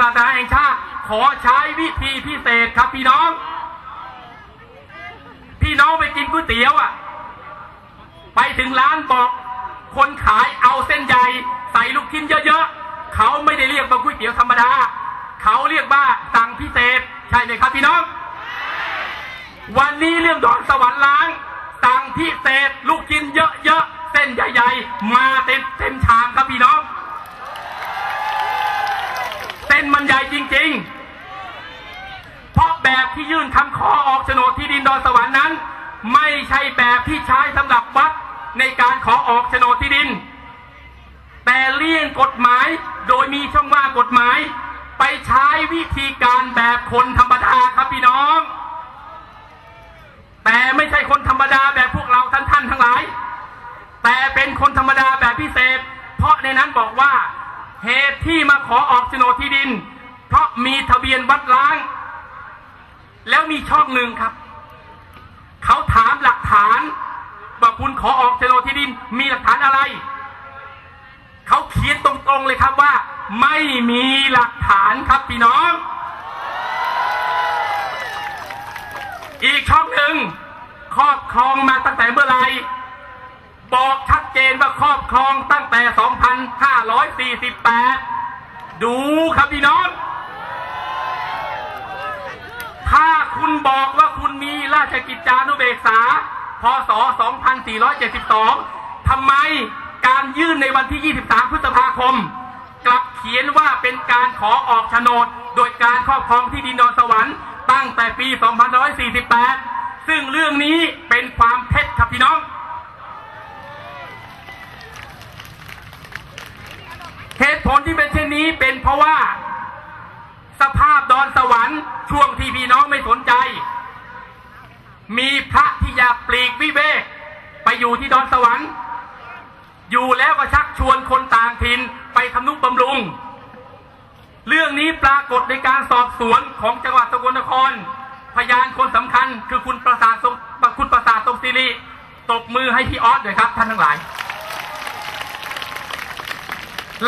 ศาสนาแห่งชาติ ขอใช้วิธีพิเศษครับพี่น้อง พี่น้องไปกินก๋วยเตี๋ยวอะ ไปถึงร้านบอก คนขายเอาเส้นใหญ่ใส่ลูกชิ้นเยอะๆ เขาไม่ได้เรียกว่าก๋วยเตี๋ยวธรรมดา เขาเรียกว่าสั่งพิเศษ ใช่ไหมครับพี่น้อง วันนี้เรื่องดอนสวรรค์ล้างสั่งพิเศษ ลูกชิ้นเยอะๆ เส้นใหญ่ ๆ มาเต็มเต็มชามครับพี่น้อง นมันใหญ่จริง ๆ เพราะแบบที่ยื่นคำขอออกโฉนดที่ดินดอนสวรรค์นั้น ไม่ใช่แบบที่ใช้สำหรับวัดในการขอออกโฉนดที่ดิน แต่เลี่ยงกฎหมายโดยมีช่องว่างกฎหมาย ไปใช้วิธีการแบบคนธรรมดาครับพี่น้อง แต่ไม่ใช่คนธรรมดาแบบพวกเราท่านท่านทั้งหลาย แต่เป็นคนธรรมดาแบบพิเศษ เพราะในนั้นบอกว่า เหตุที่มาขอออกโฉนดที่ดิน เพราะมีทะเบียนวัดล้าง แล้วมีช่องหนึ่งครับ เขาถามหลักฐานว่าคุณขอออกโฉนดที่ดิน มีหลักฐานอะไร เขาเขียนตรงๆเลยครับว่า ไม่มีหลักฐานครับพี่น้อง อีกช่องหนึ่งครอบครองมาตั้งแต่เมื่อไหร่บอกชัดเจนว่า ครองตั้งแต่ 2548 ดูครับพี่น้อง ถ้าคุณบอกว่าคุณมีราชกิจจานุเบกษา พศ 2472 ทำไมการยื่นในวันที่ 23 พฤษภาคม กลับเขียนว่าเป็นการขอออกโฉนด โดยการครอบครองที่ดินนอนสวรรค์ตั้งแต่ปี 2548 ซึ่งเรื่องนี้เป็นความเท็จครับพี่น้อง เหตุผลที่เป็นเช่นนี้เป็นเพราะว่า สภาพดอนสวรรค์ช่วงที่พี่น้องไม่สนใจ มีพระที่อยากปลีกวิเวกไปอยู่ที่ดอนสวรรค์ อยู่แล้วก็ชักชวนคนต่างถิ่นไปทำนุบำรุง เรื่องนี้ปรากฏในการสอบสวนของจังหวัดสกลนคร พยานคนสำคัญคือคุณประสาททรงคุณประสาททรงศิริตบมือให้พี่ออสเลยครับท่านทั้งหลาย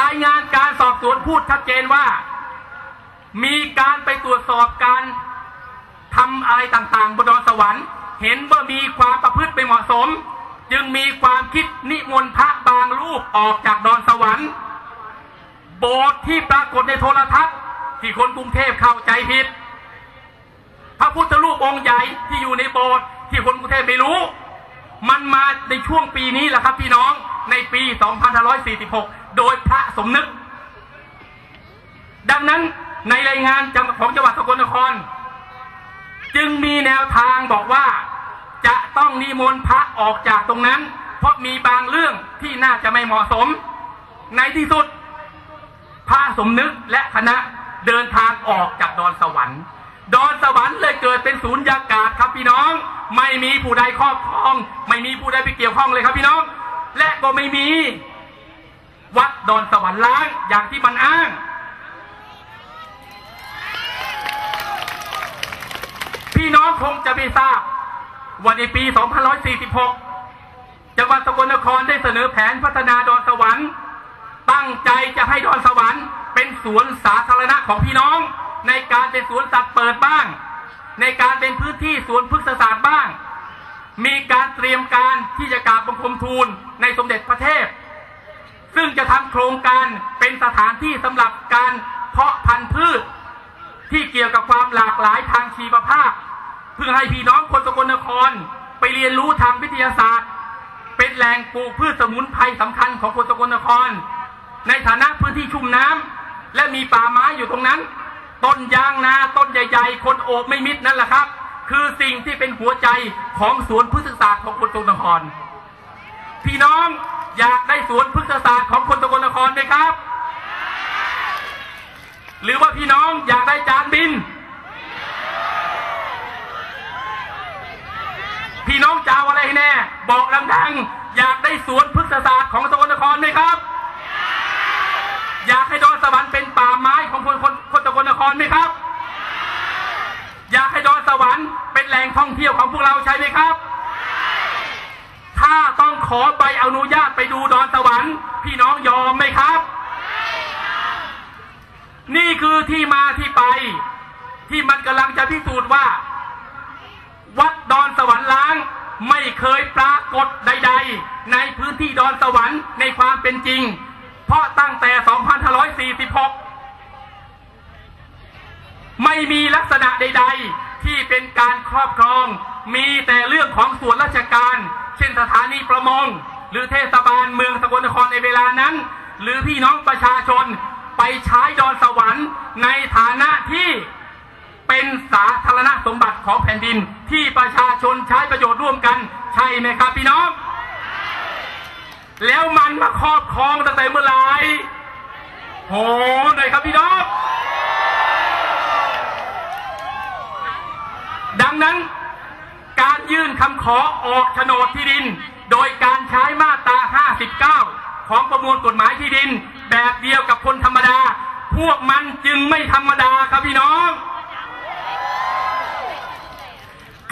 รายงานการสอบสวนพูดชัดเจนว่า มีการไปตรวจสอบการทำอะไรต่างๆ บนดอนสวรรค์ เห็นว่ามีความประพฤติไม่เหมาะสม จึงมีความคิดนิมนต์พระบางรูปออกจากดอนสวรรค์ โบสถ์ที่ปรากฏในโทรทัศน์ ที่คนกรุงเทพเข้าใจผิด พระพุทธรูปองค์ใหญ่ที่อยู่ในโบสถ์ที่คนกรุงเทพไม่รู้ มันมาในช่วงปีนี้แหละครับพี่น้องในปี 2546 โดยพระสมนึก ดังนั้นในรายงานของจังหวัดสกลนคร จึงมีแนวทางบอกว่าจะต้องนิมนต์พระออกจากตรงนั้น เพราะมีบางเรื่องที่น่าจะไม่เหมาะสม ในที่สุด พระสมนึกและคณะเดินทางออกจากดอนสวรรค์ดอนสวรรค์เลยเกิดเป็นศูนย์ยากาศครับพี่น้อง ไม่มีผู้ใดครอบครอง ไม่มีผู้ใดไปเกี่ยวข้องเลยครับพี่น้อง และก็ไม่มี วัดดอนสวรรค์ล้างอย่างที่มันอ้าง พี่น้องคงจะไม่ทราบว่าในปี 2546 จังหวัดสกลนครได้เสนอแผนพัฒนาดอนสวรรค์ ตั้งใจจะให้ดอนสวรรค์ เป็นสวนสาธารณะของพี่น้อง ในการเป็นสวนสัตว์เปิดบ้าง ในการเป็นพื้นที่สวนพฤกษศาสตร์บ้างมีการเตรียมการที่จะกราบบังคมทูลในสมเด็จพระเทพ ซึ่งจะทำโครงการเป็นสถานที่สำหรับการเพาะพันธุ์พืช ที่เกี่ยวกับความหลากหลายทางชีวภาพ เพื่อให้พี่น้องคนสกลนคร ไปเรียนรู้ทางวิทยาศาสตร์ เป็นแหล่งปลูกพืชสมุนไพรสำคัญของคนสกลนคร ในฐานะพื้นที่ชุ่มน้ำและมีป่าไม้อยู่ตรงนั้น ต้นยางนาต้นใหญ่ ๆ คนโอบไม่มิดนั่นแหละครับ คือสิ่งที่เป็นหัวใจของสวนพฤกษศาสตร์ของคนสกลนคร พี่น้อง อยากได้สวนพฤกษศาสตร์ของคนสกลนครไหมครับ หรือว่าพี่น้องอยากได้จานบิน พี่น้องจะเอาอะไรแน่ บอกดังๆอยากได้สวนพฤกษศาสตร์ของสกลนครไหมครับ อยากให้ดอนสวรรค์เป็นป่าไม้ของคนคนคนสกลนครไหมครับ อยากให้ดอนสวรรค์เป็นแหล่งท่องเที่ยวของพวกเราใช่ไหมครับ ถ้าต้องขอใบอนุญาตไปดูดอนสวรรค์ พี่น้องยอมไหมครับ นี่คือที่มาที่ไป ที่มันกำลังจะพิสูจน์ว่า วัดดอนสวรรค์ล้างไม่เคยปรากฏใด ๆ ในพื้นที่ดอนสวรรค์ในความเป็นจริง เพราะตั้งแต่ 2546 ไม่มีลักษณะใด ๆ ที่เป็นการครอบครอง มีแต่เรื่องของส่วนราชการ เช่นสถานีประมง หรือเทศบาลเมืองสกลนครในเวลานั้น หรือพี่น้องประชาชนไปใช้ดอนสวรรค์ในฐานะที่เป็นสาธารณสมบัติของแผ่นดินที่ประชาชนใช้ประโยชน์ร่วมกัน ใช่ไหมครับพี่น้อง แล้วมันมาครอบครองตั้งแต่เมื่อไหร่โหหน่อยครับพี่น้องดังนั้นการยื่น คำขอออกโฉนดที่ดิน โดยการใช้มาตรา 59 ของประมวลกฎหมายที่ดิน แบบเดียวกับคนธรรมดา พวกมันจึงไม่ธรรมดาครับพี่น้อง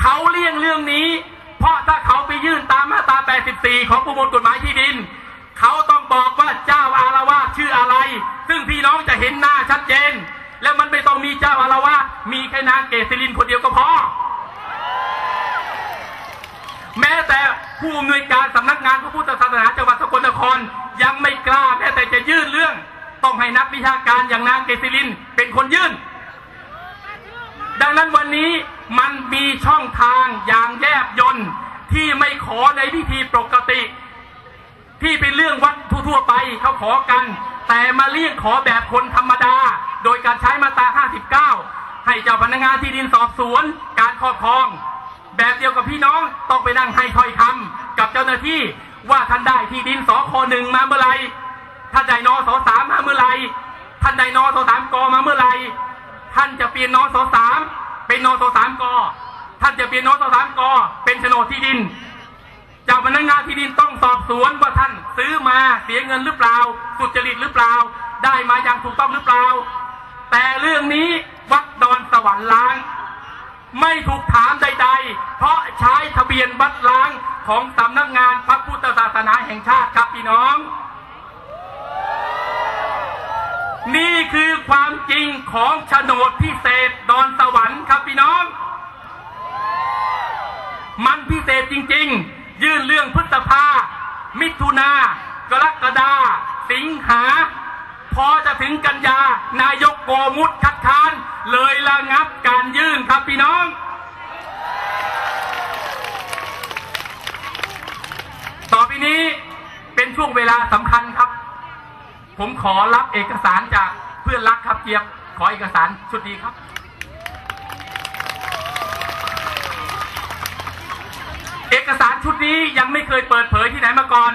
เขาเลี่ยงเรื่องนี้ เพราะถ้าเขาไปยื่นตามมาตรา 84 ของประมวลกฎหมายที่ดิน เขาต้องบอกว่าเจ้าอารวาชื่ออะไร ซึ่งพี่น้องจะเห็นหน้าชัดเจน แล้วมันไม่ต้องมีเจ้าอารวามีแค่นางเกษรินคนเดียวก็พอ แม้แต่ ผู้อำนวยการสำนักงานพระพุทธศาสนาจังหวัดสกลนครยังไม่กล้าแม้แต่จะยื่นเรื่อง ต้องให้นักวิชาการอย่างนางเกษรินเป็นคนยื่น ดังนั้นวันนี้มันมีช่องทางอย่างแยบยนต์ที่ไม่ขอในพิธีปกติ ที่เป็นเรื่องวัดทั่วไปเขาขอกัน แต่มาเรียกขอแบบคนธรรมดา โดยการใช้มาตรา 59 ให้เจ้าพนักงานที่ดินสอบสวน การครอบครอง แบบเดียวกับพี่น้องต้องไปนั่งให้ถ้อยคำกับเจ้าหน้าที่ว่าท่านได้ที่ดินสคหนึ่งมาเมื่อไรท่านได้นสสามมาเมื่อไรท่านได้นสสามกมาเมื่อไรท่านจะเปลี่ยนนสสามเป็นนสสามกท่านจะเปลี่ยนนสสามกเป็นโฉนดที่ดินเจ้าพนักงานที่ดินต้องสอบสวนว่าท่านซื้อมาเสียเงินหรือเปล่า สุจริตหรือเปล่า ได้มาอย่างถูกต้องหรือเปล่า แต่เรื่องนี้วัดดอนสวรรค์ล้าง ไม่ถูกถามใด ๆ เพราะใช้ทะเบียนวัดล้างของสำนักงานพระพุทธศาสนาแห่งชาติครับพี่น้อง นี่คือความจริงของโฉนดพิเศษดอนสวรรค์ครับพี่น้อง มันพิเศษจริง ๆ ยื่นเรื่องพฤษภา มิถุนากรกฎาสิงหา พอจะถึงกันยานายกโกมุตคัดค้าน เลยระงับการยื่นครับพี่น้อง ต่อไปนี้เป็นช่วงเวลาสำคัญครับ ผมขอรับเอกสารจากเพื่อนรักครับเกียบ ขอเอกสารชุดนี้ครับ เอกสารชุดนี้ยังไม่เคยเปิดเผยที่ไหนมาก่อน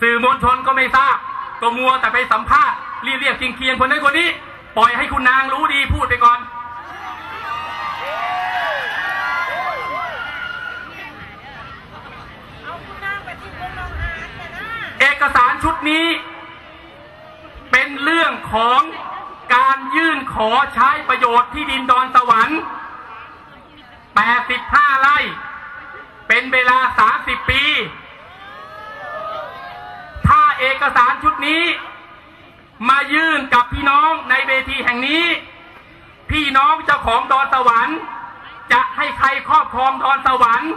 สื่อมวลชนก็ไม่ทราบก็มัวแต่ไปสัมภาษณ์เรียกเรียกเคียงเคียงคนนั้นคนนี้ ปล่อยให้คุณนางรู้ดีพูดไปก่อน เอกสารชุดนี้เป็นเรื่องของการยื่นขอใช้ประโยชน์ที่ดินดอนสวรรค์ 85 ไร่ เป็นเวลา 30 ปี ถ้าเอกสารชุดนี้ มายื่นกับพี่น้องในเวทีแห่งนี้ พี่น้องเจ้าของดอนสวรรค์ จะให้ใครครอบครองดอนสวรรค์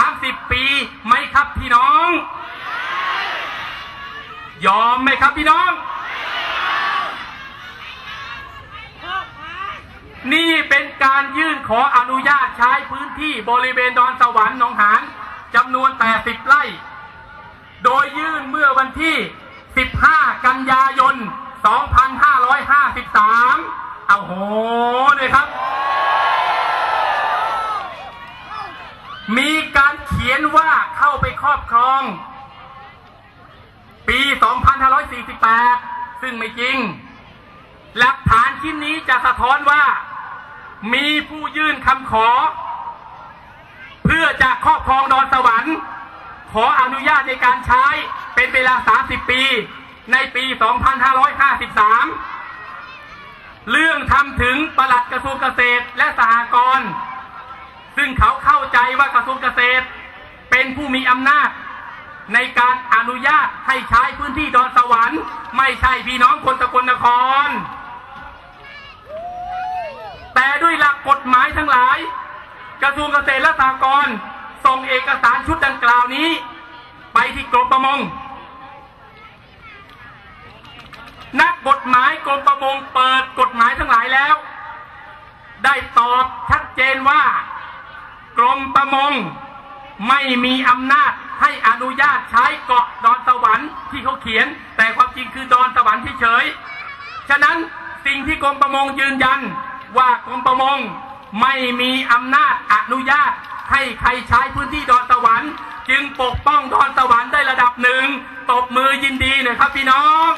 30 ปีไหมครับพี่น้อง ยอมไหมครับพี่น้อง นี่เป็นการยื่นขออนุญาตใช้พื้นที่บริเวณดอนสวรรค์หนองหานจำนวน 80 ไร่ โดยยื่นเมื่อวันที่ 15 กันยายน 2553 เอาโหเลยครับ มีการเขียนว่าเข้าไปครอบครอง ปี 2548 ซึ่งไม่จริง หลักฐานชิ้นนี้จะสะท้อนว่า มีผู้ยื่นคำขอ เพื่อจะครอบครองดอนสวรรค์ ขออนุญาตในการใช้เป็นเวลา 30 ปี ในปี 2553 เรื่องทำถึงปลัดกระทรวงเกษตรและสหกรณ์ซึ่งเขาเข้าใจว่ากระทรวงเกษตร เป็นผู้มีอำนาจ ในการอนุญาตให้ใช้พื้นที่ดอนสวรรค์ ไม่ใช่พี่น้องคนสกลนคร แต่ด้วยหลักฎหมายทั้งหลาย กระทรวงเกษตรและสหกรณ์ส่งเอกสารชุดดังกล่าวนี้ ไปที่กรมประมง นักกฎหมายกรมประมงเปิดกฎหมายทั้งหลายแล้ว ได้ตอบชัดเจนว่า กรมประมงไม่มีอำนาจให้อนุญาตใช้เกาะดอนสวรรค์ที่เขาเขียน แต่ความจริงคือดอนสวรรค์เฉยๆฉะนั้นสิ่งที่กรมประมงยืนยัน ว่ากรมประมงไม่มีอำนาจอนุญาต ให้ใครใช้พื้นที่ดอนสวรรค์ จึงปกป้องดอนสวรรค์ได้ระดับหนึ่งตบมือยินดีหน่อยครับพี่น้อง